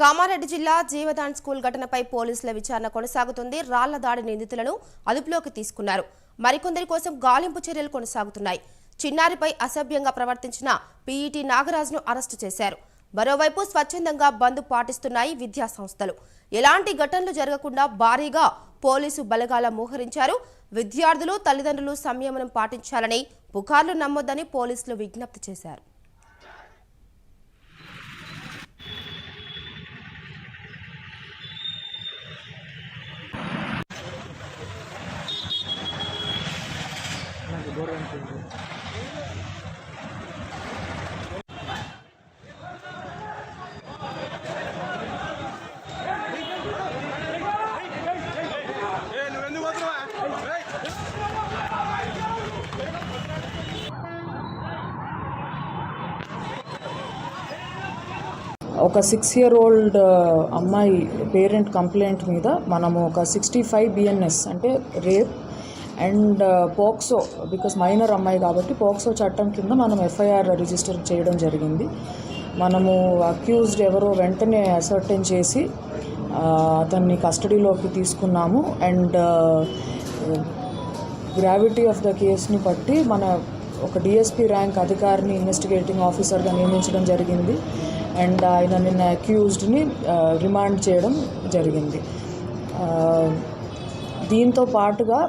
కామారెడ్డి జిల్లా జీవదాన్ స్కూల్ ఘటనపై పోలీసుల విచారణ కొనసాగుతుంది. రాళ్ళ దాడి నిందితులను అదుపులోకి తీసుకున్నారు. మరికొందరి కోసం గాలింపు చర్యలు కొనసాగుతున్నాయి. చిన్నారిపై అసభ్యంగా ప్రవర్తించిన పీఈటీ నాగరాజును అరెస్టు చేశారు. మరోవైపు స్వచ్ఛందంగా బంద్ పాటిస్తున్నాయి విద్యా సంస్థలు ఎలాంటి ఘటనలు జరగకుండా భారీగా పోలీసు బలగాల మోహరించారు. విద్యార్థులు తల్లిదండ్రులు సంయమనం పాటించాలని పుకార్లు నమ్మొద్దని పోలీసులు విజ్ఞప్తి చేశారు. ఒక సిక్స్ ఇయర్ ఓల్డ్ అమ్మాయి పేరెంట్ కంప్లైంట్ మీద మనము ఒక సిక్స్టీ ఫైవ్ బిఎన్ఎస్ అంటే rape and POCSO because minor అమ్మాయి కాబట్టి పోక్సో చట్టం కింద మనం ఎఫ్ఐఆర్ రిజిస్టర్ చేయడం జరిగింది. మనము అక్యూజ్డ్ ఎవరో వెంటనే అసర్టైన్ చేసి అతన్ని కస్టడీలోకి తీసుకున్నాము. అండ్ గ్రావిటీ ఆఫ్ ద కేస్ని బట్టి మన ఒక డిఎస్పీ ర్యాంక్ అధికారిని ఇన్వెస్టిగేటింగ్ ఆఫీసర్గా నియమించడం జరిగింది. అండ్ ఆయన నిన్న అక్యూజ్డ్ని రిమాండ్ చేయడం జరిగింది. దీంతో పాటుగా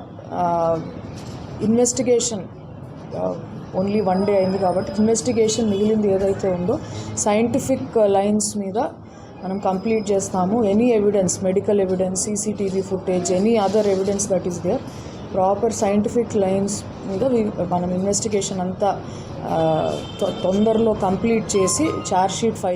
ఇన్వెస్టిగేషన్ ఓన్లీ వన్ డే అయింది కాబట్టి ఇన్వెస్టిగేషన్ మిగిలింది ఏదైతే ఉందో సైంటిఫిక్ లైన్స్ మీద మనం కంప్లీట్ చేస్తాము. Any evidence medical evidence CCTV footage any other evidence that is there proper scientific lines మీద మనం ఇన్వెస్టిగేషన్ అంతా తొ- తొందరలో కంప్లీట్ చేసి ఛార్జ్ షీట్ ఫైల్